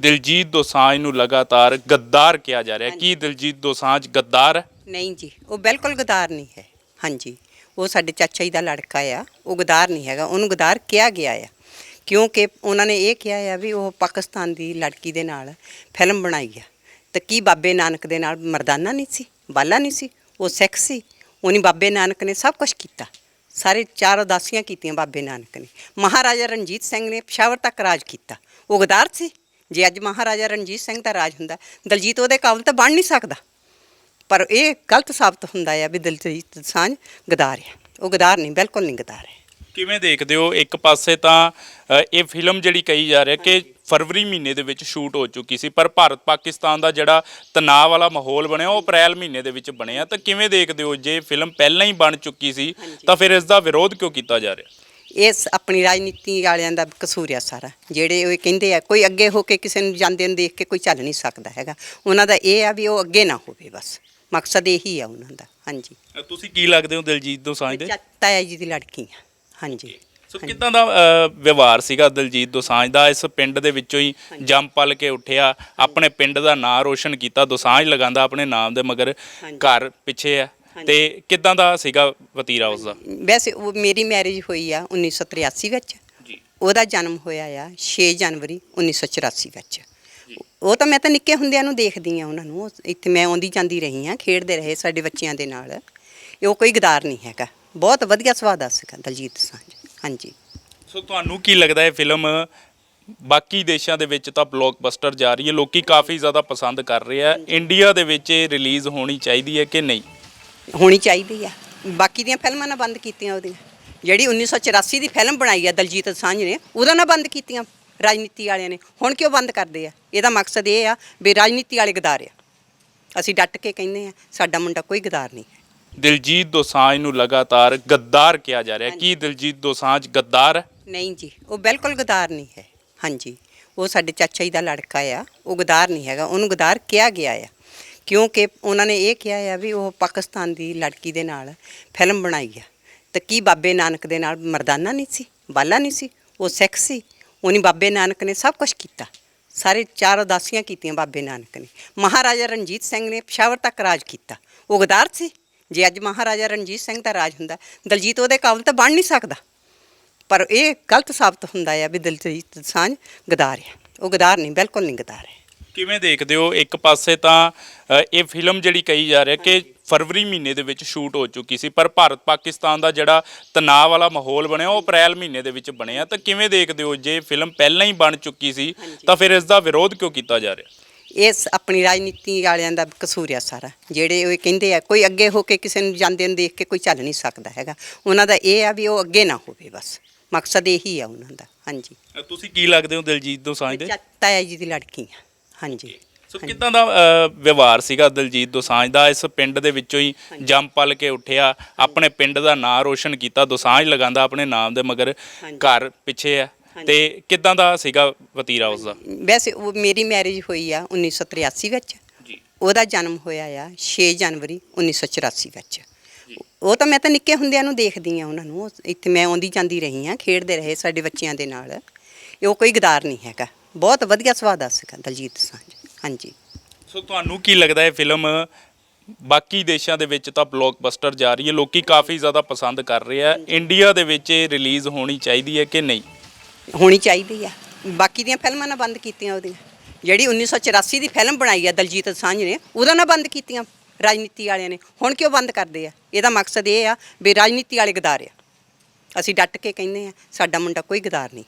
ਦਿਲਜੀਤ ਦੋਸਾਂਝ ਨੂੰ ਲਗਾਤਾਰ ਗੱਦਾਰ ਕਿਹਾ ਜਾ ਰਿਹਾ ਕੀ ਦਿਲਜੀਤ ਦੋਸਾਂਝ ਗੱਦਾਰ ਹੈ? ਨਹੀਂ ਜੀ ਉਹ ਬਿਲਕੁਲ ਗਦਾਰ ਨਹੀਂ ਹੈ। ਹਾਂਜੀ ਉਹ ਸਾਡੇ ਚਾਚਾ ਜੀ ਦਾ ਲੜਕਾ ਆ ਉਹ ਗਦਾਰ ਨਹੀਂ ਹੈਗਾ ਉਹਨੂੰ ਗਦਾਰ ਕਿਹਾ ਗਿਆ ਆ। ਕਿਉਂਕਿ ਉਹਨਾਂ ਨੇ ਇਹ ਕਿਹਾ ਆ ਵੀ ਉਹ ਪਾਕਿਸਤਾਨ ਦੀ ਲੜਕੀ ਦੇ ਨਾਲ ਫਿਲਮ ਬਣਾਈ ਆ। ਤੇ ਕੀ ਬਾਬੇ ਨਾਨਕ ਦੇ ਨਾਲ ਮਰਦਾਨਾ ਨਹੀਂ ਸੀ ਬਾਲਾ ਨਹੀਂ ਸੀ ਉਹ ਸਿੱਖ ਸੀ। ਉਹਨੀ ਬਾਬੇ ਨਾਨਕ ਨੇ ਸਭ ਕੁਝ ਕੀਤਾ। ਸਾਰੇ ਚਾਰ ਉਦਾਸੀਆਂ ਕੀਤੀਆਂ ਬਾਬੇ ਨਾਨਕ ਨੇ। ਮਹਾਰਾਜਾ ਰਣਜੀਤ ਸਿੰਘ ਨੇ ਪਸ਼ਾਵਰ ਤੱਕ ਰਾਜ ਕੀਤਾ। ਉਹ ਗਦਾਰ ਸੀ। ਜੇ ਅੱਜ ਮਹਾਰਾਜਾ ਰਣਜੀਤ ਸਿੰਘ ਦਾ ਰਾਜ ਹੁੰਦਾ ਦਲਜੀਤ ਉਹਦੇ ਕਾਬਲ ਤਾਂ ਬਣ ਨਹੀਂ ਸਕਦਾ। ਪਰ ਇਹ ਗਲਤ ਸਾਬਤ ਹੁੰਦਾ ਆ ਵੀ ਦਿਲਜੀਤ ਦੋਸਾਂਝ ਗਦਾਰ ਹੈ ਉਹ ਗਦਾਰ ਨਹੀਂ ਬਿਲਕੁਲ ਨਹੀਂ ਗਦਾਰ ਹੈ ਕਿਵੇਂ ਦੇਖਦੇ ਹੋ ਇੱਕ ਪਾਸੇ ਤਾਂ ਅ, ਇਹ ਫਿਲਮ ਜਿਹੜੀ ਕਹੀ ਜਾ ਰਹੀ ਹੈ ਕਿ ਫਰਵਰੀ ਮਹੀਨੇ ਦੇ ਵਿੱਚ ਸ਼ੂਟ ਹੋ ਚੁੱਕੀ ਸੀ ਪਰ ਭਾਰਤ ਪਾਕਿਸਤਾਨ ਦਾ ਜਿਹੜਾ ਤਣਾਅ ਵਾਲਾ ਮਾਹੌਲ ਬਣਿਆ ਉਹ ਅਪ੍ਰੈਲ ਮਹੀਨੇ ਦੇ ਵਿੱਚ ਬਣਿਆ। ਤਾਂ ਕਿਵੇਂ ਦੇਖਦੇ ਹੋ ਜੇ ਫਿਲਮ ਪਹਿਲਾਂ ਹੀ ਬਣ ਚੁੱਕੀ ਸੀ ਤਾਂ ਫਿਰ ਇਸ ਦਾ ਵਿਰੋਧ ਕਿਉਂ ਕੀਤਾ ਜਾ ਰਿਹਾ? ਇਸ ਆਪਣੀ ਰਾਜਨੀਤੀ ਵਾਲਿਆਂ ਦਾ ਕਸੂਰ ਆ ਸਾਰਾ। ਜਿਹੜੇ ਉਹ ਕਹਿੰਦੇ ਆ ਕੋਈ ਅੱਗੇ ਹੋ ਕੇ ਕਿਸੇ ਨੂੰ ਜਾਂਦੇ ਨੂੰ ਦੇਖ ਕੇ ਕੋਈ ਚੱਲ ਨਹੀਂ ਸਕਦਾ ਹੈਗਾ। ਉਹਨਾਂ ਦਾ ਇਹ ਆ ਵੀ ਉਹ ਅੱਗੇ ਨਾ ਹੋਵੇ ਬਸ। ਮਕਸਦ ਇਹੀ ਆ ਉਹਨਾਂ ਦਾ। ਹਾਂਜੀ। ਅ, ਤੁਸੀਂ ਕੀ ਲੱਗਦੇ ਹੋ ਦਿਲਜੀਤ ਦੋਸਾਂਝ ਦੇ? ਤਾਇਆ ਜੀ ਦੀ ਲੜਕੀ ਆ। ਹਾਂਜੀ। ਸੋ ਕਿਦਾਂ ਦਾ ਅ, ਵਿਵਹਾਰ ਸੀਗਾ ਦਿਲਜੀਤ ਦੋਸਾਂਝ ਦਾ? ਇਸ ਪਿੰਡ ਦੇ ਵਿੱਚੋਂ ਹੀ ਜੰਮ ਪਲ ਕੇ ਉੱਠਿਆ। ਆਪਣੇ ਪਿੰਡ ਦਾ ਨਾਂ ਰੋਸ਼ਨ ਕੀਤਾ। ਦੋਸਾਂਝ ਲਗਾਉਂਦਾ ਆਪਣੇ ਨਾਮ ਦੇ ਮਗਰ ਘਰ ਪਿੱਛੇ ਹੈ ਤੇ ਕਿਦਾਂ ਦਾ ਸੀਗਾ ਵਤੀਰਾ ਉਸ ਦਾ? ਵੈਸੇ ਉਹ ਮੇਰੀ ਮੈਰਿਜ ਹੋਈ ਆ 1983 ਵਿੱਚ। ਜੀ। ਉਹਦਾ ਜਨਮ ਹੋਇਆ ਆ 6 ਜਨਵਰੀ 1984 ਵਿੱਚ। ਉਹ ਤਾਂ ਮੈਂ ਤਾਂ ਨਿੱਕੇ ਹੁੰਦਿਆਂ ਨੂੰ ਦੇਖਦੀ ਆ ਉਹਨਾਂ ਨੂੰ। ਇੱਥੇ ਮੈਂ ਆਉਂਦੀ ਜਾਂਦੀ ਰਹੀ ਆ ਖੇਡਦੇ ਰਹੇ ਸਾਡੇ ਬੱਚਿਆਂ ਦੇ ਨਾਲ। ਇਹ ਉਹ ਕੋਈ ਗਦਾਰ ਨਹੀਂ ਹੈਗਾ। ਬਹੁਤ ਵਧੀਆ ਸੁਭਾਅ ਦਾ ਸੀਗਾ ਦਲਜੀਤ ਸਾਂਝ ਹਾਂਜੀ। ਸੋ ਤੁਹਾਨੂੰ ਕੀ ਲੱਗਦਾ ਹੈ ਫਿਲਮ ਬਾਕੀ ਦੇਸ਼ਾਂ ਦੇ ਵਿੱਚ ਤਾਂ ਬਲੌਕਬਸਟਰ ਜਾ ਰਹੀ ਹੈ? ਲੋਕੀ ਕਾਫੀ ਜ਼ਿਆਦਾ ਪਸੰਦ ਕਰ ਰਹੇ ਆ। ਇੰਡੀਆ ਦੇ ਵਿੱਚ ਇਹ ਰਿਲੀਜ਼ ਹੋਣੀ ਚਾਹੀਦੀ ਹੈ ਕਿ ਨਹੀਂ? ਹੋਣੀ ਚਾਹੀਦੀ ਆ। ਬਾਕੀ ਦੀਆਂ ਫਿਲਮਾਂ ਨਾ ਬੰਦ ਕੀਤੀਆਂ ਉਹਦੀਆਂ। ਜਿਹੜੀ 1984 ਦੀ ਫਿਲਮ ਬਣਾਈ ਆ ਦਲਜੀਤ ਸਾਂਝ ਨੇ ਉਹਦਾ ਨਾ ਬੰਦ ਕੀਤੀਆਂ ਰਾਜਨੀਤੀ ਵਾਲਿਆਂ ਨੇ। ਹੁਣ ਕਿਉਂ ਬੰਦ ਕਰਦੇ ਆ? ਇਹਦਾ ਮਕਸਦ ਇਹ ਆ ਵੀ ਰਾਜਨੀਤੀ ਵਾਲੇ ਗਦਾਰ ਆ। ਅਸੀਂ ਡਟ ਕੇ ਕਹਿੰਦੇ ਆ ਸਾਡਾ ਮੁੰਡਾ ਕੋਈ ਗਦਾਰ ਨਹੀਂ। ਦਿਲਜੀਤ ਦੋਸਾਂਝ ਨੂੰ ਲਗਾਤਾਰ ਗੱਦਾਰ ਕਿਹਾ ਜਾ ਰਿਹਾ। ਕੀ ਦਿਲਜੀਤ ਦੋਸਾਂਝ ਗੱਦਾਰ? ਹੈ ਨਹੀਂ ਜੀ ਉਹ ਬਿਲਕੁਲ ਗਦਾਰ ਨਹੀਂ ਹੈ। ਹਾਂਜੀ ਉਹ ਸਾਡੇ ਚਾਚਾ ਜੀ ਦਾ ਲੜਕਾ ਆ ਉਹ ਗਦਾਰ ਨਹੀਂ ਹੈਗਾ। ਉਹਨੂੰ ਗਦਾਰ ਕਿਹਾ ਗਿਆ ਆ। ਕਿਉਂਕਿ ਉਹਨਾਂ ਨੇ ਇਹ ਕਿਹਾ ਆ ਵੀ ਉਹ ਪਾਕਿਸਤਾਨ ਦੀ ਲੜਕੀ ਦੇ ਨਾਲ ਫਿਲਮ ਬਣਾਈ ਆ। ਤਾਂ ਕੀ ਬਾਬੇ ਨਾਨਕ ਦੇ ਨਾਲ ਮਰਦਾਨਾ ਨਹੀਂ ਸੀ, ਬਾਲਾ ਨਹੀਂ ਸੀ, ਉਹ ਸਿੱਖ ਸੀ। ਉਹਨੀ ਬਾਬੇ ਨਾਨਕ ਨੇ ਸਭ ਕੁਝ ਕੀਤਾ। ਸਾਰੇ ਚਾਰ ਉਦਾਸੀਆਂ ਕੀਤੀਆਂ ਬਾਬੇ ਨਾਨਕ ਨੇ। ਮਹਾਰਾਜਾ ਰਣਜੀਤ ਸਿੰਘ ਨੇ ਪਸ਼ਾਵਰ ਤੱਕ ਰਾਜ ਕੀਤਾ। ਉਹ ਗਦਾਰ ਸੀ, ਜੇ ਅੱਜ ਮਹਾਰਾਜਾ ਰਣਜੀਤ ਸਿੰਘ ਦਾ ਰਾਜ ਹੁੰਦਾ, ਦਲਜੀਤ ਉਹਦੇ ਕਾਬਲ ਤਾਂ ਬਣ ਨਹੀਂ ਸਕਦਾ। ਪਰ ਇਹ ਗਲਤ ਸਾਬਤ ਹੁੰਦਾ ਆ ਵੀ ਦਲਜੀਤ ਸਾਂਝ ਗਦਾਰ ਹੈ ਉਹ ਗਦਾਰ ਨਹੀਂ, ਬਿਲਕੁਲ ਨਹੀਂ ਗਦਾਰ ਹੈ ਕਿਵੇਂ ਦੇਖਦੇ ਹੋ? ਇੱਕ ਪਾਸੇ ਤਾਂ ਅ, ਇਹ ਫਿਲਮ ਜਿਹੜੀ ਕਹੀ ਜਾ ਰਹੀ ਹੈ ਕਿ ਫਰਵਰੀ ਮਹੀਨੇ ਦੇ ਵਿੱਚ ਸ਼ੂਟ ਹੋ ਚੁੱਕੀ ਸੀ ਪਰ ਭਾਰਤ ਪਾਕਿਸਤਾਨ ਦਾ ਜਿਹੜਾ ਤਣਾਅ ਵਾਲਾ ਮਾਹੌਲ ਬਣਿਆ ਉਹ ਅਪ੍ਰੈਲ ਮਹੀਨੇ ਦੇ ਵਿੱਚ ਬਣਿਆ। ਤਾਂ ਕਿਵੇਂ ਦੇਖਦੇ ਹੋ? ਜੇ ਫਿਲਮ ਪਹਿਲਾਂ ਹੀ ਬਣ ਚੁੱਕੀ ਸੀ ਤਾਂ ਫਿਰ ਇਸ ਦਾ ਵਿਰੋਧ ਕਿਉਂ ਕੀਤਾ ਜਾ ਰਿਹਾ? ਇਸ ਆਪਣੀ ਰਾਜਨੀਤੀ ਵਾਲਿਆਂ ਦਾ ਕਸੂਰ ਆ ਸਾਰਾ। ਜਿਹੜੇ ਉਹ ਕਹਿੰਦੇ ਆ ਕੋਈ ਅੱਗੇ ਹੋ ਕੇ ਕਿਸੇ ਨੂੰ ਜਾਂਦੇ ਨੂੰ ਦੇਖ ਕੇ ਕੋਈ ਚੱਲ ਨਹੀਂ ਸਕਦਾ ਹੈਗਾ। ਉਹਨਾਂ ਦਾ ਇਹ ਆ ਵੀ ਉਹ ਅੱਗੇ ਨਾ ਹੋਵੇ ਬਸ। ਮਕਸਦ ਇਹੀ ਆ ਉਹਨਾਂ ਦਾ। ਹਾਂਜੀ। ਤੁਸੀਂ ਕੀ ਲੱਗਦੇ ਹੋ ਦਿਲਜੀਤ ਦੋਸਾਂਝ ਦੇ? ਤਾਇਆ ਜੀ ਦੀ ਲੜਕੀ ਆ। ਹਾਂਜੀ। ਸੋ ਕਿਦਾਂ ਦਾ ਵਿਵਹਾਰ ਸੀਗਾ ਦਿਲਜੀਤ ਦੋਸਾਂਝ ਦਾ? ਇਸ ਪਿੰਡ ਦੇ ਵਿੱਚੋਂ ਹੀ ਜੰਮ ਪਲ ਕੇ ਉੱਠਿਆ। ਆਪਣੇ ਪਿੰਡ ਦਾ ਨਾਂ ਰੋਸ਼ਨ ਕੀਤਾ। ਦੋਸਾਂਝ ਲਗਾਉਂਦਾ ਆਪਣੇ ਨਾਮ ਦੇ ਮਗਰ ਘਰ ਪਿੱਛੇ ਹੈ। ਤੇ ਕਿਦਾਂ ਦਾ ਸੀਗਾ ਵਤੀਰਾ ਉਸ ਦਾ? ਵੈਸੇ ਉਹ ਮੇਰੀ ਮੈਰਿਜ ਹੋਈ ਆ 1983 ਵਿੱਚ। ਜੀ। ਉਹਦਾ ਜਨਮ ਹੋਇਆ ਆ 6 ਜਨਵਰੀ 1984 ਵਿੱਚ। ਉਹ ਤਾਂ ਮੈਂ ਤਾਂ ਨਿੱਕੇ ਹੁੰਦਿਆਂ ਨੂੰ ਦੇਖਦੀ ਆ ਉਹਨਾਂ ਨੂੰ। ਉਹ ਇੱਥੇ ਮੈਂ ਆਉਂਦੀ ਜਾਂਦੀ ਰਹੀ ਆ ਖੇਡਦੇ ਰਹੇ ਸਾਡੇ ਬੱਚਿਆਂ ਦੇ ਨਾਲ। ਇਹ ਉਹ ਕੋਈ ਗਦਾਰ ਨਹੀਂ ਹੈਗਾ। ਬਹੁਤ ਵਧੀਆ ਸੁਭਾਅ ਦਾ ਸੀਗਾ ਦਲਜੀਤ ਸਾਂਝ ਹਾਂਜੀ। ਸੋ ਤੁਹਾਨੂੰ ਕੀ ਲੱਗਦਾ ਹੈ ਫਿਲਮ ਬਾਕੀ ਦੇਸ਼ਾਂ ਦੇ ਵਿੱਚ ਤਾਂ ਬਲੌਕਬਸਟਰ ਜਾ ਰਹੀ ਹੈ ਲੋਕੀ ਕਾਫੀ ਜ਼ਿਆਦਾ ਪਸੰਦ ਕਰ ਰਹੇ ਆ। ਇੰਡੀਆ ਦੇ ਵਿੱਚ ਇਹ ਰਿਲੀਜ਼ ਹੋਣੀ ਚਾਹੀਦੀ ਹੈ ਕਿ ਨਹੀਂ? ਹੋਣੀ ਚਾਹੀਦੀ ਆ। ਬਾਕੀ ਦੀਆਂ ਫਿਲਮਾਂ ਨਾ ਬੰਦ ਕੀਤੀਆਂ ਉਹਦੀਆਂ। ਜਿਹੜੀ 1984 ਦੀ ਫਿਲਮ ਬਣਾਈ ਆ ਦਲਜੀਤ ਸਾਂਝ ਨੇ ਉਹਦਾ ਨਾ ਬੰਦ ਕੀਤੀਆਂ ਰਾਜਨੀਤੀ ਵਾਲਿਆਂ ਨੇ। ਹੁਣ ਕਿਉਂ ਬੰਦ ਕਰਦੇ ਆ? ਇਹਦਾ ਮਕਸਦ ਇਹ ਆ ਵੀ ਰਾਜਨੀਤੀ ਵਾਲੇ ਗਦਾਰ ਆ। ਅਸੀਂ ਡਟ ਕੇ ਕਹਿੰਦੇ ਆ ਸਾਡਾ ਮੁੰਡਾ ਕੋਈ ਗਦਾਰ ਨਹੀਂ।